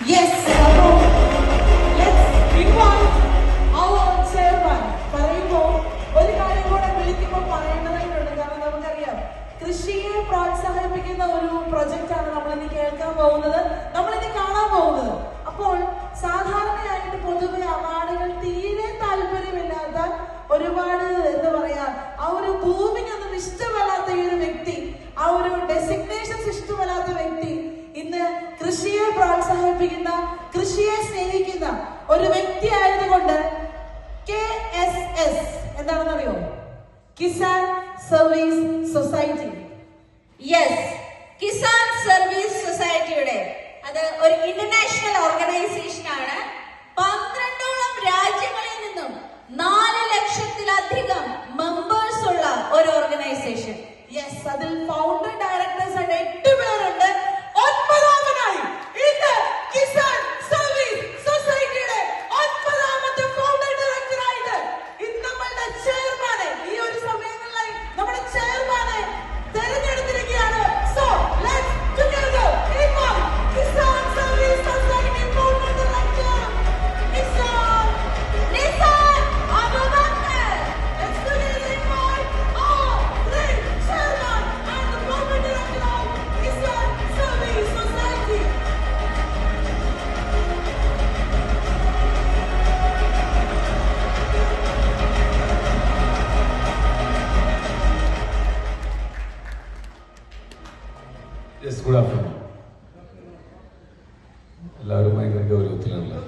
Yes, അപ്പോൾ let's invite our chairman. പറയുമ്പോൾ ഒരു കാര്യം കൂടെ വിളിക്കുമ്പോൾ പറയേണ്ടതായിട്ടുണ്ട്. കാരണം നമുക്കറിയാം കൃഷിയെ പ്രോത്സാഹിപ്പിക്കുന്ന ഒരു പ്രൊജക്റ്റ് ആണ് നമ്മൾ ഇനി കേൾക്കാൻ പോകുന്നത്. നമ്മൾ ഇനി കാണാൻ പോകുന്നത്. അപ്പോൾ സാധാരണയായിട്ട് പൊതുവെ അവാർഡുകൾ തീരെ താല്പര്യമില്ലാത്ത ഒരുപാട് എന്താ പറയാ ആ ഒരു ഭൂമിക്കൊന്നും ഇഷ്ടമല്ലാത്ത ഈ ഒരു വ്യക്തി ആ ഒരു ഡെസിഗ്നേഷൻസ് ഇഷ്ടമല്ലാത്ത വ്യക്തി ഇന്ന് കൃഷിയെ പ്രോത്സാഹിപ്പിക്കുന്ന കൃഷിയെ സ്നേഹിക്കുന്ന ഒരു വ്യക്തി ആയതുകൊണ്ട് കെ എസ് എസ് എന്താണെന്നറിയോ? Kisan service society. Yes Kisan service സൊസൈറ്റിയുടെ അത് ഒരു international organization yes good afternoon എല്ലാവരും ഭയങ്കര ഗൗരവത്തിലാണ്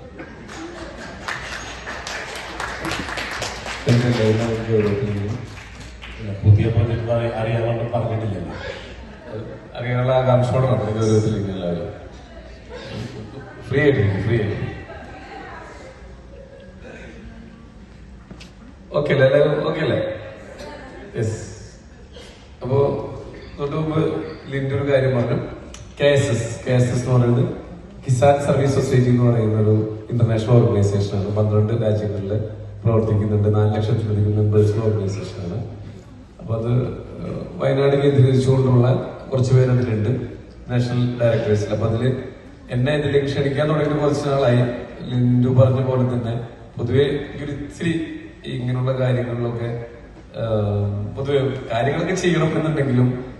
പുതിയ പ്രൊജക്ട് അറിയാനുള്ള പറഞ്ഞിട്ടില്ലല്ലോ. അറിയാനുള്ള ആകാംക്ഷയോടെ നമ്മുടെ ഗൗരവത്തിലേക്ക് എല്ലാവരും. ഫ്രീ ആയിട്ട് ഫ്രീ ആയിട്ട് ഓക്കെ അല്ലേ? എല്ലാവരും ഓക്കെ അല്ലേ? യെസ് അപ്പോ തൊട്ട് ലിന്റെ ഒരു കാര്യം K S S K S S എന്ന് പറയുന്നത് കിസാൻ സർവീസ് സൊസൈറ്റി എന്ന് പറയുന്ന ഒരു ഇന്റർനാഷണൽ ഓർഗനൈസേഷൻ ആണ്. പന്ത്രണ്ട് രാജ്യങ്ങളിൽ പ്രവർത്തിക്കുന്നുണ്ട്. നാല് ലക്ഷത്തിലധികം മെമ്പേഴ്സ് ഓർഗനൈസേഷൻ ആണ്. അപ്പൊ അത് വയനാട് കേന്ദ്രീകരിച്ചുകൊണ്ടുള്ള കുറച്ച് പേര് അതിലുണ്ട്. നാഷണൽ ഡയറക്ടേഴ്സിൽ അപ്പൊ അതിൽ എന്നെ ഇതിലേക്ക് ക്ഷണിക്കാൻ തുടങ്ങിയിട്ട് കുറച്ച് നാളായി. ലിൻഡു പറഞ്ഞ പോലെ തന്നെ പൊതുവെ ഒരു ഇത്തിരി ഇങ്ങനെയുള്ള കാര്യങ്ങളിലൊക്കെ പൊതുവെ കാര്യങ്ങളൊക്കെ ചെയ്യണം എന്നുണ്ടെങ്കിലും ഏഹ്,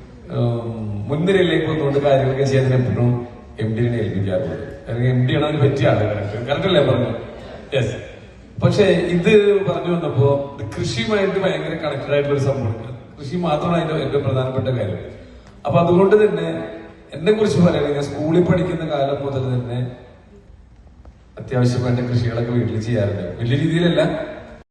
മുൻനിരയിലേക്ക് വന്നുകൊണ്ട് കാര്യങ്ങളൊക്കെ ചെയ്യാൻ എപ്പോഴും എം ഡിനെ ഏൽപ്പിക്കാറുള്ളത് അല്ലെങ്കിൽ എം ഡി അതിന് പറ്റിയ ആൾ അല്ലേ പറഞ്ഞു യെസ് പക്ഷെ ഇത് പറഞ്ഞു വന്നപ്പോ കൃഷിയുമായിട്ട് ഭയങ്കര കണക്റ്റഡ് ആയിട്ടുള്ള ഒരു സംഭവം കൃഷി മാത്രമാണ് അതിന്റെ ഏറ്റവും പ്രധാനപ്പെട്ട കാര്യം. അപ്പൊ അതുകൊണ്ട് തന്നെ എന്നെ കുറിച്ച് പറയുകയാണെങ്കിൽ ഞാൻ സ്കൂളിൽ പഠിക്കുന്ന കാലം മുതൽ തന്നെ അത്യാവശ്യം വേണ്ട കൃഷികളൊക്കെ വീട്ടിൽ ചെയ്യാറുണ്ട്. വലിയ രീതിയിലല്ല